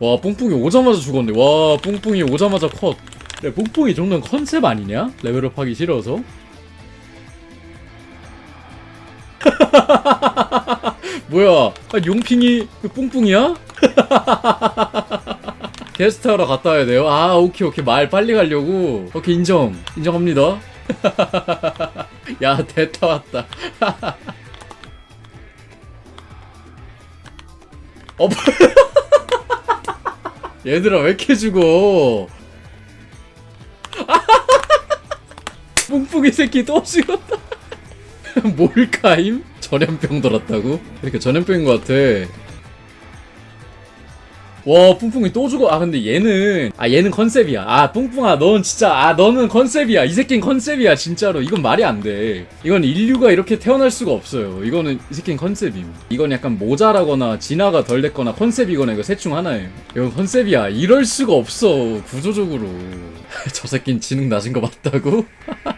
와 뿡뿡이 오자마자 죽었네. 와 뿡뿡이 오자마자 컷. 그래 뿡뿡이 정도는 컨셉 아니냐? 레벨업 하기 싫어서. 뭐야? 아, 용핑이 그 뿡뿡이야? 게스트하러 갔다 와야 돼요? 아 오케이 오케이. 말 빨리 가려고. 오케이 인정. 인정합니다. 야 대타 왔다. 어 얘들아 왜 이렇게 죽어 뿡뿡이 새끼 또 죽었다 뭘까임? 전염병 돌았다고? 이렇게 전염병인 것 같아 와 뿡뿡이 또 죽어. 아 근데 얘는 아 얘는 컨셉이야. 아 뿡뿡아 넌 진짜 아 너는 컨셉이야. 이 새끼는 컨셉이야 진짜로. 이건 말이 안 돼. 이건 인류가 이렇게 태어날 수가 없어요. 이거는 이 새끼는 컨셉임. 이건 약간 모자라거나 진화가 덜 됐거나 컨셉이거나 이거 셋 중 하나예요. 이건 컨셉이야. 이럴 수가 없어 구조적으로. 저 새끼는 지능 낮은 거 맞다고?